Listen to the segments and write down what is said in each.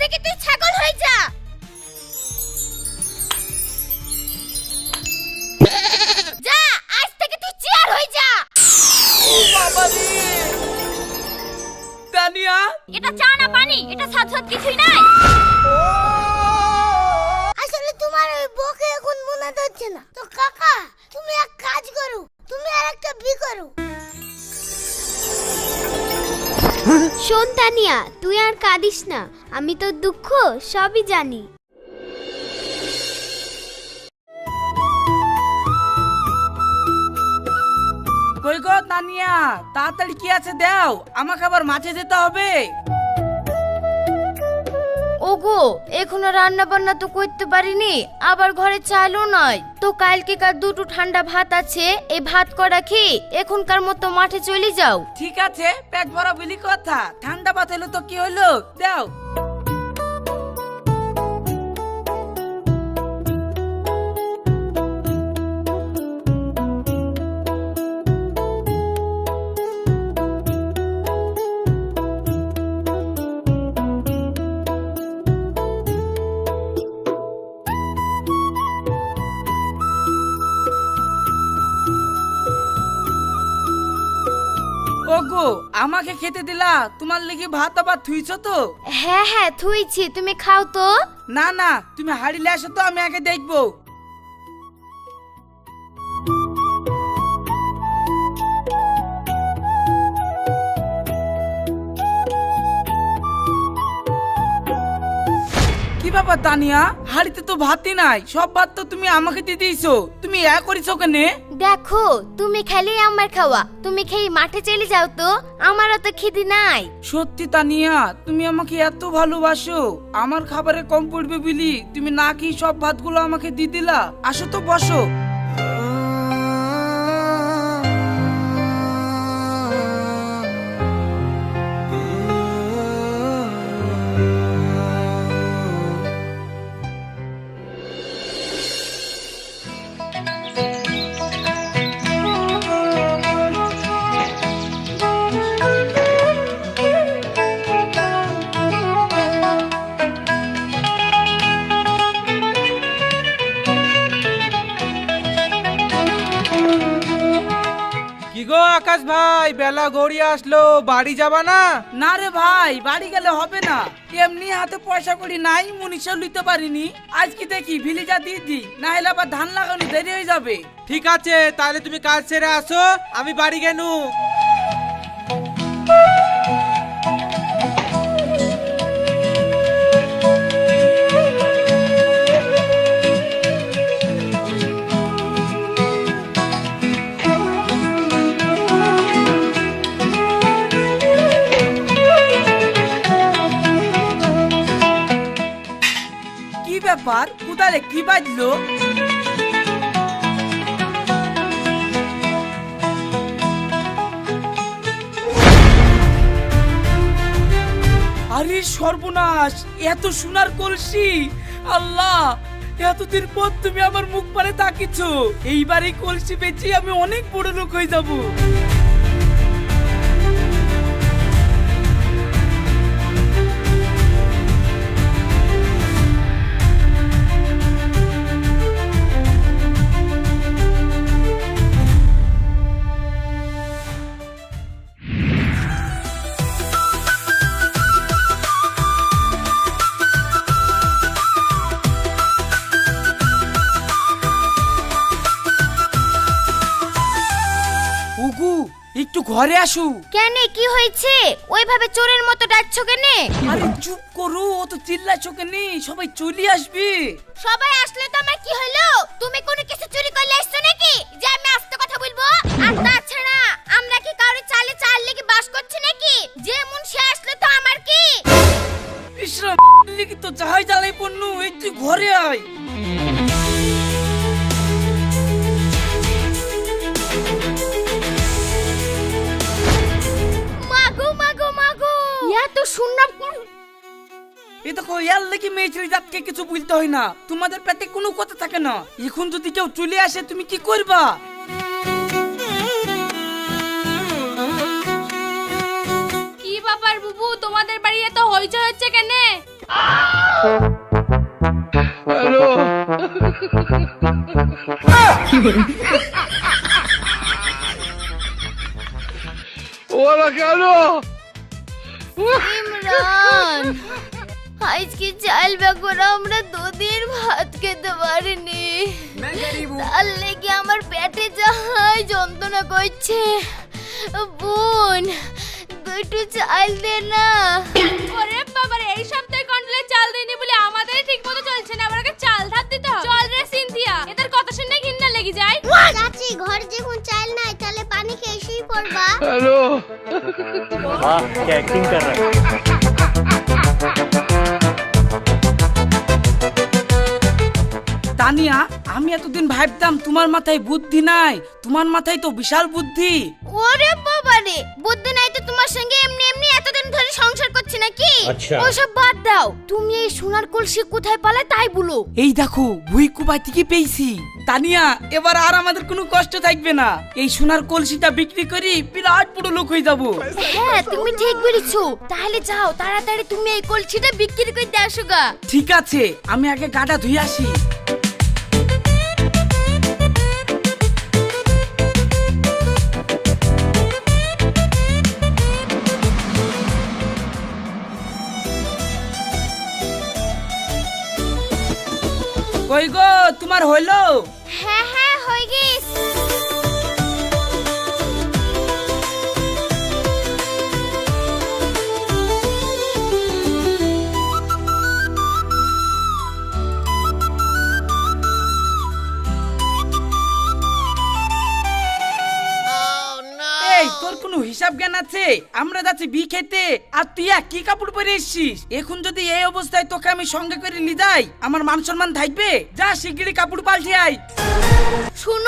থেকে তুই ছাগল হয়ে যা। যা আজ থেকে তুই চেয়ার হয়ে যা। তানিয়া এটা চা না পানি এটা সাথ সাথ কিছুই নাই। আসলে তোমার ওই বউকে এখন মনে হচ্ছে না। তো কাকা তুমি এক কাজ করো তুমি আর একটা বি করো। শোন তানিয়া তুই আর কাঁদিস না। আমি তো দুঃখ সবই জানি। কই গো তানিয়া? তাড়াতাড়ি কি আছে দাও? আমাকে আবার মাঠে যেতে হবে। ওগো এখনও রান্না বান্না তো করতে পারিনি আবার ঘরে চালও নাই তো কালকেকার দুটো ঠান্ডা ভাত আছে এই ভাত করা খেয়ে এখনকার মতো মাঠে চলে যাও। ঠিক আছে পেট ভরা বিলি কথা। ঠান্ডা ভাত হলো তো কি হলো দাও। আমাকে খেতে দিলা? তোমার লেগে ভাত আবার থুইছ তো? হ্যাঁ হ্যাঁ থুইছি। তুমি খাও তো। না না তুমি হাড়িলে আসো তো আমি আগে দেখব। কি ব্যাপার তানিয়া? হাড়িতে তো ভাতই নাই। সব ভাত তো তুমি আমাকে দিয়ে দিয়েছ। তুমি এ করিছো কেনে? দেখো তুমি খেলে আমার খাওয়া। তুমি খেয়ে মাঠে চলে যাও তো। আমার তো খিদি নাই। সত্যি তানিয়া তুমি আমাকে এত ভালোবাসো। আমার খাবারে কম পড়বে বলি। তুমি না কি সব ভাতগুলো আমাকে দিয়ে দিলা। আসো তো বসো। আকাশ ভাই বেলা গড়িয়ে আসলো বাড়ি যাবা না? না রে ভাই বাড়ি গেলে হবে না। এমনি হাতে পয়সা করি নাই মুনিশা লইতে পারিনি। আজকে দেখি ভিলিজা দিয়ে দি না হলে আবার ধান লাগানো দেরি হয়ে যাবে। ঠিক আছে তাহলে তুমি কাজ ছেড়ে আসো আমি বাড়ি গেনু। এত সোনার কলসি। আল্লাহ, এতদিন পর তুমি আমার মুখ পারে তাকিছো এইবার এই কলসি বেঁচে আমি অনেক বড় লোক হয়ে যাব। উগু একটু ঘরে আসু। কেন কি হয়েছে? ওইভাবে চোরের মতো ডাকছো কেনে? আরে চুপ করো অত চিল্লাছো কেন সবাই চলে আসবে। সবাই আসলে তো আমার কি হলো? তুমি কোনো কিছু চুরি করলে এসছো নাকি? যে আমি আস্তে কথা বলব? আর তাছাড়া আমরা কি কাউরে চালে চাল লেগে বাস করছি নাকি? যে মন সে আসলে তো আমার কি? বিশ্রাম লিখি তো চাহাই জ্বালাই পণ্য একটু ঘরে আয়। মাগো ইয়া এ দেখো ইয়ার লেগে মেয়ে জাতকে কিছু বলতে হয় না। তোমাদের পেটে কোনো কথা থাকে না। এখন যদি কেউ চলে আসে তুমি কি করবা? কি ব্যাপার বুবু? তোমাদের বাড়ি এত হইচই হচ্ছে কেনে? ইমরান আজকে চাল বেগর আমরা দুদিন ভাত খেতে পারিনি। তার লেগে আমার পেটে যাহাই যন্ত্রণা করছে। বোন দুটো চাল দে না। ওরে বাবারে এই সপ্তাহে কন্ট্রোলে চাল দেয়নি বলে আমাদের ঠিক মতো চলছে না আবার চাল ধার দিতে হবে। চল রে সিনথিয়া এদের কথা শুনে ঘৃণা লেগে যায়। চাচি ঘর যখন করবা হ্যালো বাহ কি অ্যাক্টিং কর রহা তানিয়া আমি এতদিন ভাবতাম তোমার মাথায় বুদ্ধি নাই। তোমার মাথায় তো বিশাল বুদ্ধি। ওরে বাবা রে বুদ্ধি নাই তো তোমার সঙ্গে এমনি এমনি এতদিন ধরে সংসার করছি নাকি? ওসব বাদ দাও। তুমি এই সোনার কলসি কোথায় পালে তাই বলো। এই দেখো ভুই কুবা থেকে পেয়েছি? তানিয়া এবার আর আমাদের কোনো কষ্ট থাকবে না। এই সোনার কলসিটা বিক্রি করি বিরাট বড় লোক হয়ে যাব। হ্যাঁ তুমি ঠিক বলেছ। তাহলে যাও তাড়াতাড়ি তুমি এই কলসিটা বিক্রি করে দাও আসো গা। ঠিক আছে আমি আগে গাটা ধুই আসি। কই গো তোমার হইল? হ্যাঁ হ্যাঁ হয়ে গেছে। হিসাব জ্ঞান আছে? আমরা যাচ্ছি বি খেতে। আর তুই এক, কি কাপড় পরে এসছিস? এখন যদি এই অবস্থায় তোকে আমি সঙ্গে করে নিয়ে যাই, আমার মান সম্মান থাকবে? যা শিগগিরই কাপড় পাল্টে আয়। শুনো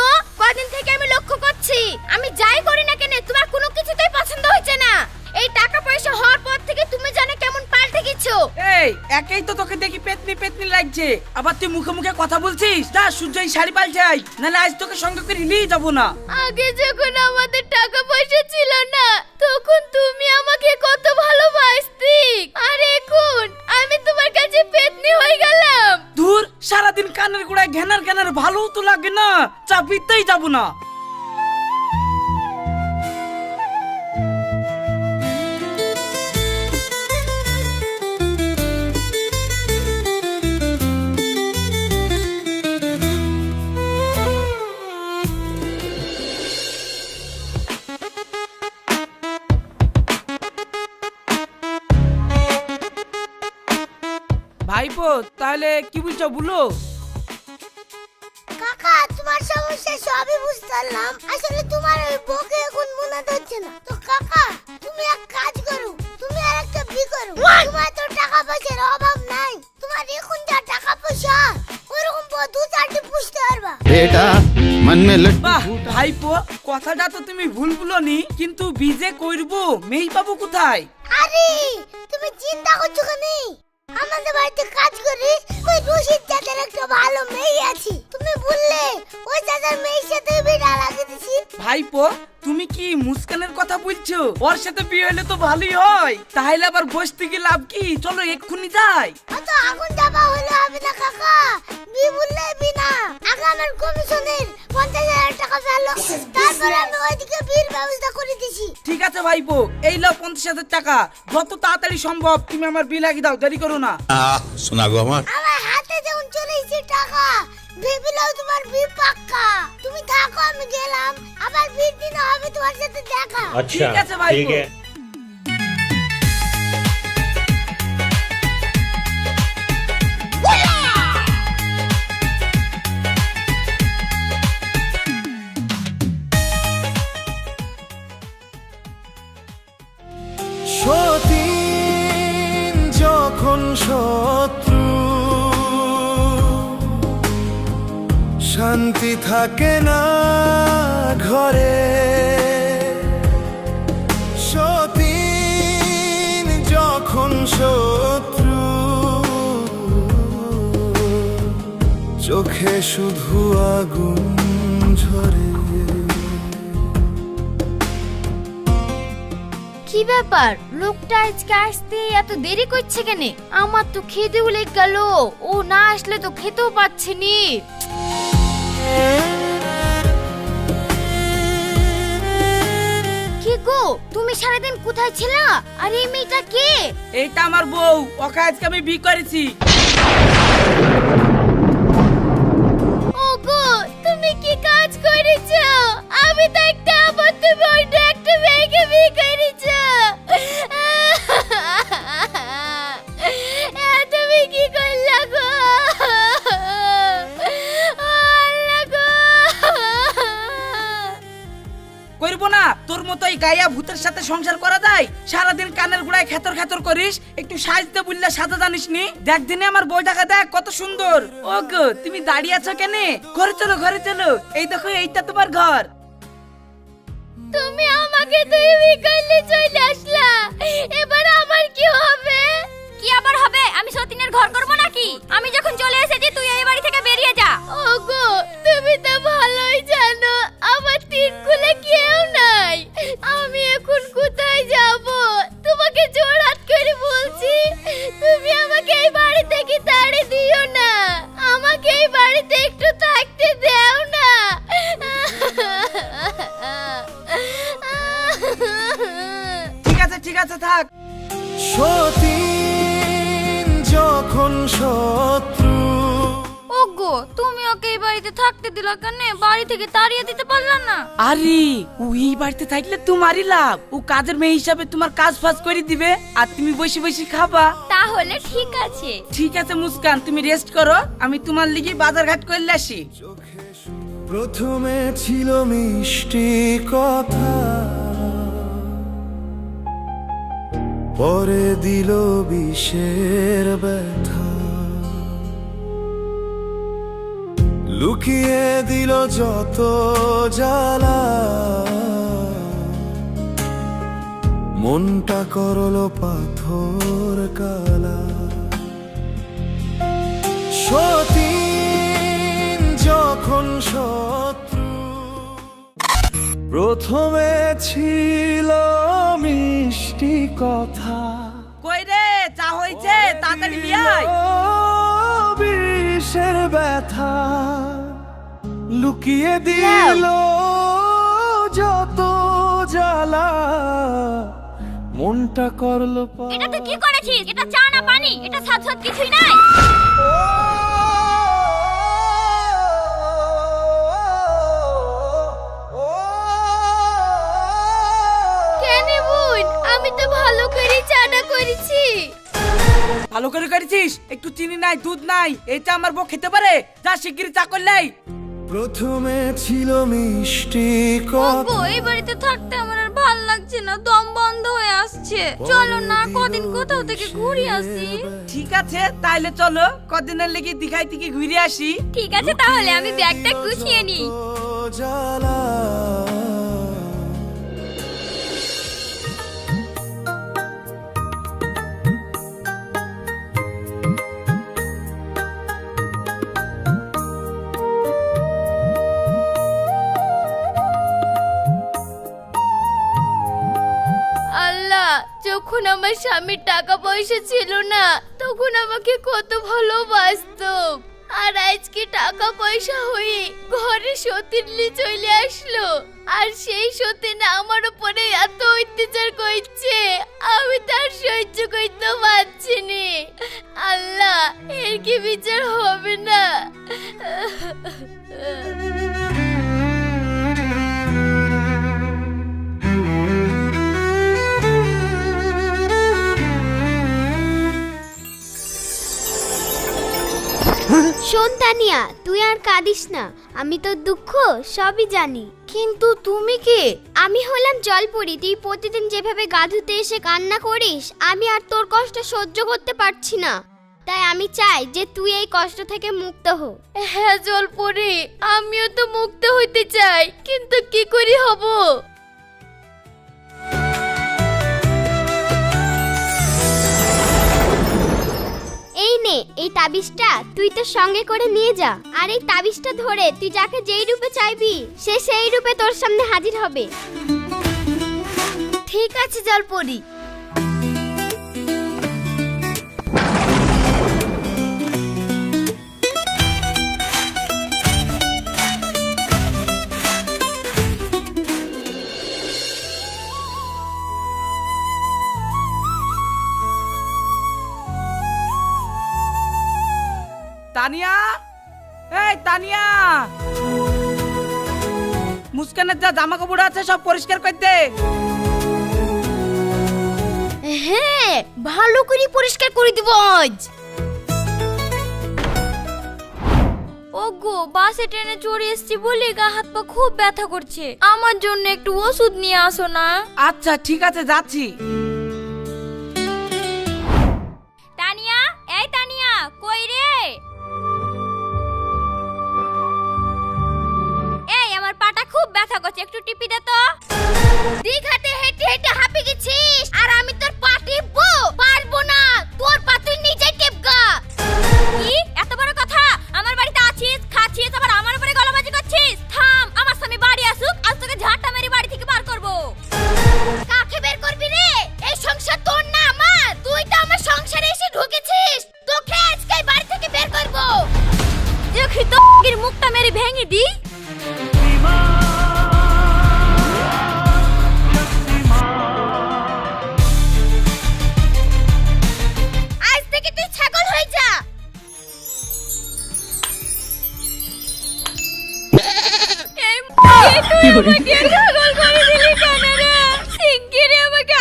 একেই তো তোকে দেখি পেতনি পেতনি লাগছে। আবার তুই মুখে মুখে কথা বলছিস? যা সূর্য এই শাড়ি পাল্টে আয়। নাহলে আজ তোকে সঙ্গে করে নিয়ে যাব না। আগে যখন আমাদের টাকা পয়সা ছিল না তখন তুমি আমাকে কত ভালোবাসতি। আর এখন আমি তোমার কাছে পেতনি হয়ে গেলাম। দূর সারাদিন কানের গোড়ায় ঘেনার ঘেনার ভালো তো লাগে না চাপিতেই যাব না। কাকা তোমার সমস্যা সবই বুঝতে আসলে তোমার ওই এখন মনে হচ্ছে না। তো কাকা তুমি এক কাজ করো। তুমি আর একটা বি করো। তোমার তো টাকা পয়সার অভাব নাই। তোমার এখন যা টাকা পয়সা ওরকম দু চারটি পুষতে পারবা। মন মে ভাইপো কথাটা তো তুমি ভুল বলনি কিন্তু বিজে কইরবো মেই পাবো কোথায়? আরে তুমি চিন্তা করছ কেন? আমাদের বাড়িতে কাজ করি ওই রশিদ চাচার একটা ভালো মেয়ে আছে। তুমি বললে ওই চাচার মেয়ের সাথে বিড়া লাগিয়ে দিছি ভাইপো তুমি কি মুস্কানের কথা বলছো? ওর সাথে বিয়ে হলে তো ভালোই হয়। তাহলে আবার বসতে গিয়ে লাভ কি? চলো এক্ষুনি যাই। অত আগুন চাপা হলে হবে না কাকা। বি বললে বি না। আগে আমার কমিশনের পঞ্চাশ হাজার টাকা পেল তারপরে আমি ওইদিকে বিয়ের ব্যবস্থা করে দিছি। ঠিক আছে ভাইপো এই লাও পঞ্চাশ হাজার টাকা। যত তাড়াতাড়ি সম্ভব তুমি আমার বিল লাগিয়ে দাও দেরি করো সোনা সোনা গো আমার। আমার হাতে যেমন চলে এসে টাকা ভেবিলাও তোমার বি পাক্কা। তুমি থাকো আমি গেলাম। আবার বিয়ের দিন হবে তোমার সাথে দেখা। আচ্ছা, ঠিক আছে ভাই শত্রু। শান্তি থাকে না ঘরে। সতীন যখন শত্রু চোখে শুধু আগুন ঝরে। কি ব্যাপার? লোকটা আজকে আসতে এত দেরি করছে কেন? আমার তো খেতে উলে গেল। ও না আসলে তো খেতেও পাচ্ছে নি। কি গো তুমি সারাদিন কোথায় ছিলা? আর এই মেয়েটা কে? এইটা আমার বউ ওকে আজকে আমি বি করেছি। ওগো তুমি কি কাজ করেছ? আমি তো একটা তুমি অন্য একটা মেয়েকে বিয়ে করেছ তুমি কি করলা করব না, তোর মতো এই গায়া ভূতের সাথে সংসার করা যায়? সারাদিন কানের গুড়ায় খেতর খেতর করিস? একটু সাজতে বললে, সাজা জানিস নি? দেখ দিনে আমার বইটাকে দেখ, কত সুন্দর। ও গো তুমি দাঁড়িয়ে আছো কেন? ঘরে চলো ঘরে চলো। এই দেখো, এইটা তোমার ঘর। তুমি আমাকে তুমি করলে চলে আসলা। এবার আমার কি হবে? কি আবার হবে? আমি সতীনের ঘর করব নাকি? আমি যখন চলে এসেছি তুই এই বাড়ি থেকে বেরিয়ে যা। ওগো তুমি তো ভালোই জানো আমার তিন কুলে কেউ নাই। আমি এখন কোথায় যাব? তোমাকে জোর হাত করে বলছি। থাকতে দিলা কেন? বাড়ি থেকে তাড়িয়ে দিতে পারলা না। আরে ও এই বাড়িতে থাকলে তোমারই লাভ। ও কাজের মেয়ে হিসাবে তোমার কাজ ফাজ করে দিবে আর তুমি বসে বসে খাবা। তাহলে ঠিক আছে। ঠিক আছে মুস্কান তুমি রেস্ট করো। আমি তোমার লিগে বাজার ঘাট করলে আসি। প্রথমে ছিল মিষ্টি কথা। পরে দিল বিষের ব্যথা। লুকিয়ে দিল যত জ্বালা। মনটা করল পাথর কালা। সতীন যখন শত্রু প্রথমে ছিল মিষ্টি কথা। কই রে চা হয়েছে তাড়াতাড়ি আয়। বিষের ব্যথা? লুকিয়ে দিল যত জ্বালা। মনটা করল এটা তুই কি করেছিস? এটা চা না পানি? এটা সাত সাত কিছুই নাই। কেন বোন? আমি তো ভালো করে চাটা করেছি। ভালো করে করেছিস? একটু চিনি নাই দুধ নাই এইটা আমার বউ খেতে পারে? যা শিগগিরই চা করলাই। প্রথমে ছিল মিষ্টি কথা এই বাড়িতে থাকতে আমার আর ভালো লাগছে না দম বন্ধ হয়ে আসছে। চলো না কদিন কোথাও থেকে ঘুরে আসি। ঠিক আছে তাইলে চলো কদিনের লেগে দিঘাই থেকে ঘুরে আসি। ঠিক আছে তাহলে আমি ব্যাগটা গুছিয়ে নিই। জ্বালা যখন আমার স্বামীর টাকা পয়সা ছিল না, তখন আমাকে কত ভালোবাসতো। আর আজকে টাকা পয়সা হয়ে ঘরে সতীনলি চলে আসলো। আর সেই সতীন আমার উপরে এত অত্যাচার করছে, আমি তার সহ্য করতে পারছি নি। আল্লাহ, এর কি বিচার হবে না? শোন তানিয়া তুই আর কাঁদিস না। আমি তোর দুঃখ সবই জানি। কিন্তু তুমি কে? আমি হলাম জলপরি তুই প্রতিদিন যেভাবে গা ধুতে এসে কান্না করিস আমি আর তোর কষ্ট সহ্য করতে পারছি না। তাই আমি চাই যে তুই এই কষ্ট থেকে মুক্ত হো। হ্যাঁ জল পরে আমিও তো মুক্ত হইতে চাই কিন্তু কি করি হব? এই নে, এই তাবিজটা তুই তোর সঙ্গে করে নিয়ে যা। আর এই তাবিজটা ধরে তুই যাকে যেই রূপে চাইবি, সে সেই রূপে তোর সামনে হাজির হবে। ঠিক আছে, জলপরি। তানিয়া? এই তানিয়া! মুস্কানের যা জামা কাপড় আছে সব পরিষ্কার করে দে। হ্যাঁ ভালো করে পরিষ্কার করে দিব আজ। ওগো বাসে ট্রেনে চড়ে এসেছি বলে গা হাত পা খুব ব্যথা করছে। আমার জন্য একটু ওষুধ নিয়ে আসো না। আচ্ছা ঠিক আছে যাচ্ছি। করে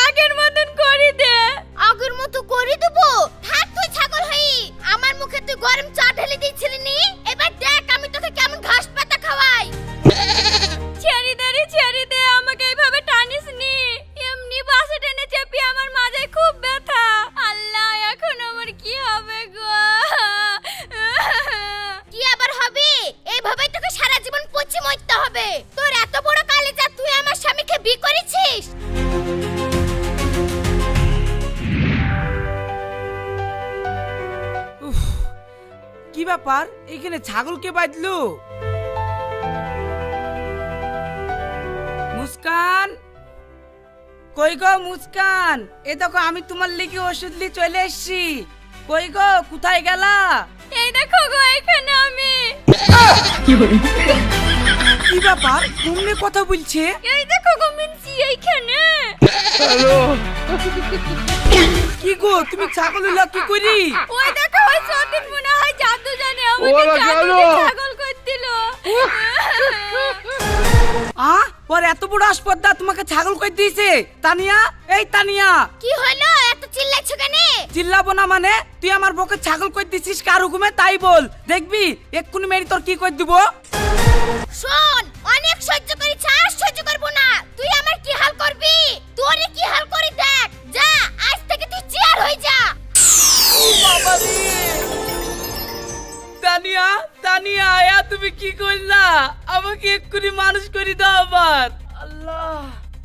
আগের মতন করে দে। আগের মতো করে দেবো? থাক তুই ছাগল হই। আমার মুখে তুই গরম চা ঢেলে দিয়েছিলি করেছিস? উফ, কি ব্যাপার? এখানে ছাগল কে বাঁধলো? মুস্কান? কই গো মুস্কান? এ দেখো আমি তোমার লিগে ওষুধ নিয়ে চলে এসেছি। কই গো কোথায় গেলা? এই দেখো গো এখানে আমি। কি ব্যাপার? তুমি কথা বলছে? এই দেখো গো মিনসি এইখানে। কি গো তুমি ছাগল হইলা কি করি? ওই দেখো ওই সতীন মনে হয় জাদু জানে আমাকে জাদু ছাগল করছিল। আ ওর এত বড় আসপদ্দা তোমাকে ছাগল কই দিয়েছে? তানিয়া? এই তানিয়া! কি হলো? এত চিল্লাচ্ছ কেন? চিল্লাবো না মানে তুই আমার বউকে ছাগল কই দিছিস? কার হুকুমে? তাই বল। দেখবি? এক্ষুনি মেরি তোর কি কই দিব? শোন অনেক সহ্য করেছি আর সহ্য করব না। তুই আমার কি হাল করবি? তোরে কি হাল করি দেখ। যা আজ থেকে তুই চেয়ার হয়ে যা। তানিয়া তানিয়া আয়া তুমি কি করলা? আমাকে এক্ষুনি মানুষ করে দাও আবার। আল্লাহ।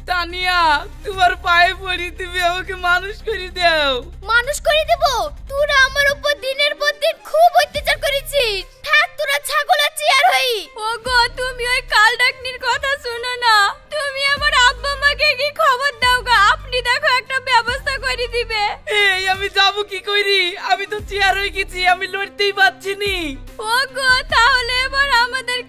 তানিয়া তোমার পায়ে পড়ি তুমি আমাকে মানুষ করে দাও। মানুষ করে দেব? তোরা আমার উপর দিনের পর দিন খুব অত্যাচার করেছিস। থাক তোরা ছাগল আর চেয়ার হই। ওগো তুমি ওই কাল ডাকনির কথা শুনো না। তুমি আমার আব্বা মাকে কি খবর দাও গো? আপনি দেখো একটা ব্যবস্থা করে দিবে। এই আমি যাব কি করি? আমি তো চেয়ার হয়ে গেছি আমি লড়তেই পারছি নি। ওগো তাহলে এবার আমাদের